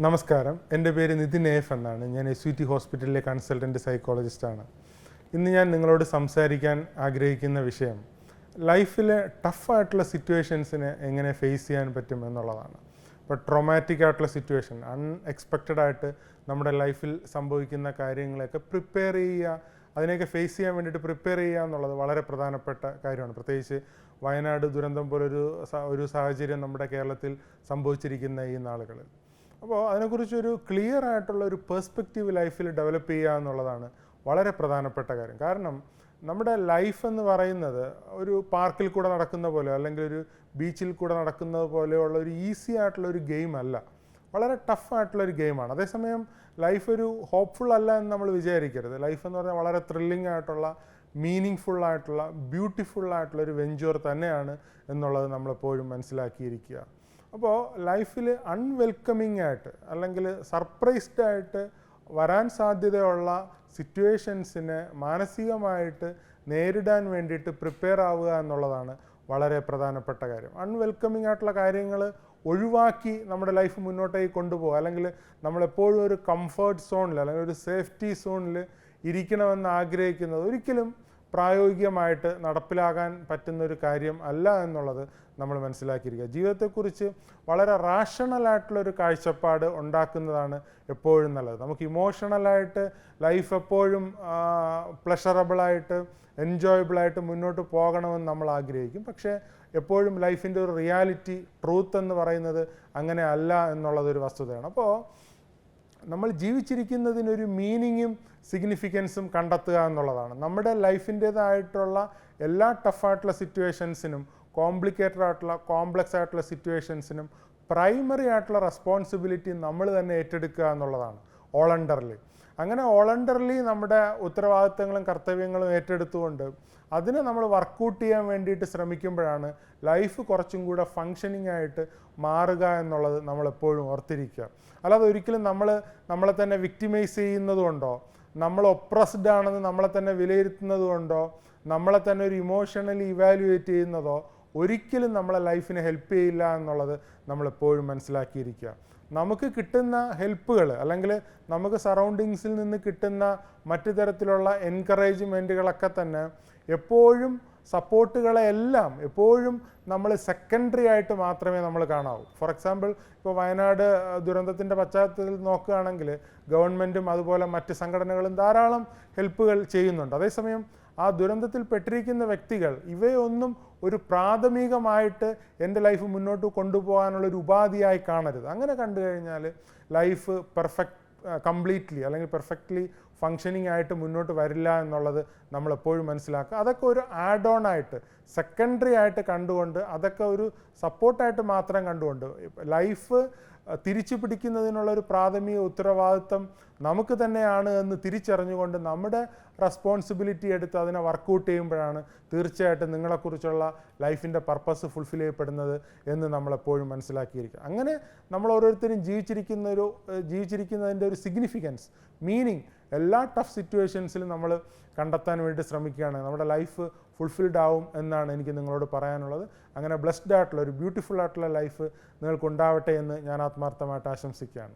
നമസ്കാരം. എന്റെ പേര് നിതിൻ എഫ് എന്നാണ്. ഞാൻ എസ് യു ടി ഹോസ്പിറ്റലിലെ കൺസൾട്ടന്റ് സൈക്കോളജിസ്റ്റാണ്. ഇന്ന് ഞാൻ നിങ്ങളോട് സംസാരിക്കാൻ ആഗ്രഹിക്കുന്ന വിഷയം ലൈഫിലെ ടഫായിട്ടുള്ള സിറ്റുവേഷൻസിനെ എങ്ങനെ ഫേസ് ചെയ്യാൻ പറ്റും എന്നുള്ളതാണ്. ഇപ്പോൾ ട്രോമാറ്റിക് ആയിട്ടുള്ള സിറ്റുവേഷൻ അൺഎക്സ്പെക്റ്റഡ് ആയിട്ട് നമ്മുടെ ലൈഫിൽ സംഭവിക്കുന്ന കാര്യങ്ങളെയൊക്കെ പ്രിപ്പയർ ചെയ്യുക അതിനെയൊക്കെ ഫേസ് ചെയ്യാൻ വേണ്ടിയിട്ട് പ്രിപ്പയർ ചെയ്യുക എന്നുള്ളത് വളരെ പ്രധാനപ്പെട്ട കാര്യമാണ്. പ്രത്യേകിച്ച് വയനാട് ദുരന്തം പോലൊരു ഒരു സാഹചര്യം നമ്മുടെ കേരളത്തിൽ സംഭവിച്ചിരിക്കുന്ന ഈ നാളുകളിൽ. അപ്പോൾ അതിനെക്കുറിച്ചൊരു ക്ലിയർ ആയിട്ടുള്ള ഒരു പെർസ്പെക്റ്റീവ് ലൈഫിൽ ഡെവലപ്പ് ചെയ്യുക എന്നുള്ളതാണ് വളരെ പ്രധാനപ്പെട്ട കാര്യം. കാരണം നമ്മുടെ ലൈഫ് എന്ന് പറയുന്നത് ഒരു പാർക്കിൽ കൂടെ നടക്കുന്ന പോലെ അല്ലെങ്കിൽ ഒരു ബീച്ചിൽ കൂടെ നടക്കുന്നത് പോലെയുള്ള ഒരു ഈസി ആയിട്ടുള്ള ഒരു ഗെയിം അല്ല. വളരെ ടഫായിട്ടുള്ളൊരു ഗെയിമാണ്. അതേസമയം ലൈഫ് ഒരു ഹോപ്പ്ഫുൾ അല്ല എന്ന് നമ്മൾ വിചാരിക്കരുത്. ലൈഫ് എന്ന് പറഞ്ഞാൽ വളരെ ത്രില്ലിംഗ് ആയിട്ടുള്ള മീനിങ് ഫുൾ ആയിട്ടുള്ള ബ്യൂട്ടിഫുൾ ആയിട്ടുള്ള ഒരു വെഞ്ചർ തന്നെയാണ് എന്നുള്ളത് നമ്മളെപ്പോഴും മനസ്സിലാക്കിയിരിക്കുക. അപ്പോൾ ലൈഫിൽ അൺവെൽക്കമിങ് ആയിട്ട് അല്ലെങ്കിൽ സർപ്രൈസ്ഡ് ആയിട്ട് വരാൻ സാധ്യതയുള്ള സിറ്റുവേഷൻസിനെ മാനസികമായിട്ട് നേരിടാൻ വേണ്ടിയിട്ട് പ്രിപ്പയർ ആവുക എന്നുള്ളതാണ് വളരെ പ്രധാനപ്പെട്ട കാര്യം. അൺവെൽക്കമിങ് ആയിട്ടുള്ള കാര്യങ്ങൾ ഒഴിവാക്കി നമ്മുടെ ലൈഫ് മുന്നോട്ടേക്ക് കൊണ്ടുപോകുക അല്ലെങ്കിൽ നമ്മളെപ്പോഴും ഒരു കംഫർട്ട് സോണിൽ അല്ലെങ്കിൽ ഒരു സേഫ്റ്റി സോണിൽ ഇരിക്കണമെന്ന് ആഗ്രഹിക്കുന്നത് ഒരിക്കലും പ്രായോഗികമായിട്ട് നടപ്പിലാകാൻ പറ്റുന്നൊരു കാര്യം അല്ല എന്നുള്ളത് നമ്മൾ മനസ്സിലാക്കിയിരിക്കുക. ജീവിതത്തെക്കുറിച്ച് വളരെ റാഷണലായിട്ടുള്ളൊരു കാഴ്ചപ്പാട് ഉണ്ടാക്കുന്നതാണ് എപ്പോഴും നല്ലത്. നമുക്ക് ഇമോഷണലായിട്ട് ലൈഫ് എപ്പോഴും പ്ലഷറബിളായിട്ട് എൻജോയബിളായിട്ട് മുന്നോട്ട് പോകണമെന്ന് നമ്മൾ ആഗ്രഹിക്കും. പക്ഷേ എപ്പോഴും ലൈഫിന്റെ ഒരു റിയാലിറ്റി ട്രൂത്ത് എന്ന് പറയുന്നത് അങ്ങനെ അല്ല എന്നുള്ളതൊരു വസ്തുതയാണ്. അപ്പോൾ നമ്മൾ ജീവിച്ചിരിക്കുന്നതിനൊരു മീനിങ്ങും സിഗ്നിഫിക്കൻസും കണ്ടെത്തുക എന്നുള്ളതാണ്. നമ്മുടെ ലൈഫിന്റേതായിട്ടുള്ള എല്ലാ ടഫായിട്ടുള്ള സിറ്റുവേഷൻസിനും കോംപ്ലിക്കേറ്റഡ് ആയിട്ടുള്ള കോംപ്ലക്സ് ആയിട്ടുള്ള സിറ്റുവേഷൻസിനും പ്രൈമറി ആയിട്ടുള്ള റെസ്പോൺസിബിലിറ്റി നമ്മൾ തന്നെ ഏറ്റെടുക്കുക എന്നുള്ളതാണ്. ഓളണ്ടർലി അങ്ങനെ ഓളണ്ടർലി നമ്മുടെ ഉത്തരവാദിത്തങ്ങളും കർത്തവ്യങ്ങളും ഏറ്റെടുത്തുകൊണ്ട് അതിനെ നമ്മൾ വർക്കൗട്ട് ചെയ്യാൻ വേണ്ടിയിട്ട് ശ്രമിക്കുമ്പോഴാണ് ലൈഫ് കുറച്ചും കൂടെ ഫങ്ഷനിങ് ആയിട്ട് മാറുക എന്നുള്ളത് നമ്മളെപ്പോഴും ഓർത്തിരിക്കുക. അല്ലാതെ ഒരിക്കലും നമ്മൾ നമ്മളെ തന്നെ വിക്ടിമൈസ് ചെയ്യുന്നതുകൊണ്ടോ നമ്മൾ ഒപ്രസ്ഡ് ആണെന്ന് നമ്മളെ തന്നെ വിലയിരുത്തുന്നത് കൊണ്ടോ നമ്മളെ തന്നെ ഒരു ഇമോഷണലി ഇവാലുവേറ്റ് ചെയ്യുന്നതോ ഒരിക്കലും നമ്മളെ ലൈഫിനെ ഹെൽപ്പ് ചെയ്യില്ല എന്നുള്ളത് നമ്മളെപ്പോഴും മനസ്സിലാക്കിയിരിക്കുക. നമുക്ക് കിട്ടുന്ന ഹെൽപ്പുകൾ അല്ലെങ്കിൽ നമുക്ക് സറൗണ്ടിങ്സിൽ നിന്ന് കിട്ടുന്ന മറ്റു തരത്തിലുള്ള എൻകറേജ്മെന്റുകളൊക്കെ തന്നെ എപ്പോഴും സപ്പോർട്ടുകളെല്ലാം എപ്പോഴും നമ്മൾ സെക്കൻഡറി ആയിട്ട് മാത്രമേ നമ്മൾ കാണാവൂ. ഫോർ എക്സാമ്പിൾ ഇപ്പോൾ വയനാട് ദുരന്തത്തിന്റെ പശ്ചാത്തലത്തിൽ നോക്കുകയാണെങ്കിൽ ഗവൺമെന്റും അതുപോലെ മറ്റ് സംഘടനകളും ധാരാളം ഹെൽപ്പുകൾ ചെയ്യുന്നുണ്ട്. അതേസമയം ആ ദുരന്തത്തിൽ പെട്ടിരിക്കുന്ന വ്യക്തികൾ ഇവയൊന്നും ഒരു പ്രാഥമികമായിട്ട് എന്റെ ലൈഫ് മുന്നോട്ട് കൊണ്ടുപോകാനുള്ള ഒരു ഉപാധിയായി കാണരുത്. അങ്ങനെ കണ്ടു കഴിഞ്ഞാൽ ലൈഫ് പെർഫെക്റ്റ് കംപ്ലീറ്റ്ലി അല്ലെങ്കിൽ പെർഫെക്റ്റ്ലി ഫങ്ഷനിങ് ആയിട്ട് മുന്നോട്ട് വരില്ല എന്നുള്ളത് നമ്മൾ എപ്പോഴും മനസ്സിലാക്കുക. അതൊക്കെ ഒരു ആഡ് ഓൺ ആയിട്ട് സെക്കൻഡറി ആയിട്ട് കണ്ടുകൊണ്ട് അതൊക്കെ ഒരു സപ്പോർട്ടായിട്ട് മാത്രം കണ്ടുകൊണ്ട് ലൈഫ് തിരിച്ചു പിടിക്കുന്നതിനുള്ള ഒരു പ്രാഥമിക ഉത്തരവാദിത്വം നമുക്ക് തന്നെയാണ് എന്ന് തിരിച്ചറിഞ്ഞുകൊണ്ട് നമ്മുടെ റെസ്പോൺസിബിലിറ്റി എടുത്ത് അതിനെ വർക്കൗട്ട് ചെയ്യുമ്പോഴാണ് തീർച്ചയായിട്ടും നിങ്ങളെക്കുറിച്ചുള്ള ലൈഫിന്റെ പർപ്പസ് ഫുൾഫിൽ ചെയ്യപ്പെടുന്നത് എന്ന് നമ്മളെപ്പോഴും മനസ്സിലാക്കിയിരിക്കുക അങ്ങനെ നമ്മൾ ഓരോരുത്തരും ജീവിച്ചിരിക്കുന്ന ഒരു ജീവിച്ചിരിക്കുന്നതിന്റെ ഒരു സിഗ്നിഫിക്കൻസ് മീനിങ് എല്ലാ ടഫ് സിറ്റുവേഷൻസിലും നമ്മൾ കണ്ടെത്താൻ വേണ്ടി ശ്രമിക്കുകയാണ്. നമ്മുടെ ലൈഫ് ഫുൾഫിൽഡ് ആവും എന്നാണ് എനിക്ക് നിങ്ങളോട് പറയാനുള്ളത്. അങ്ങനെ ബ്ലെസ്ഡ് ആയിട്ടുള്ള ഒരു ബ്യൂട്ടിഫുൾ ആയിട്ടുള്ള ലൈഫ് നിങ്ങൾക്ക് ഉണ്ടാവട്ടെ എന്ന് ഞാൻ ആത്മാർത്ഥമായിട്ട് ആശംസിക്കുകയാണ്.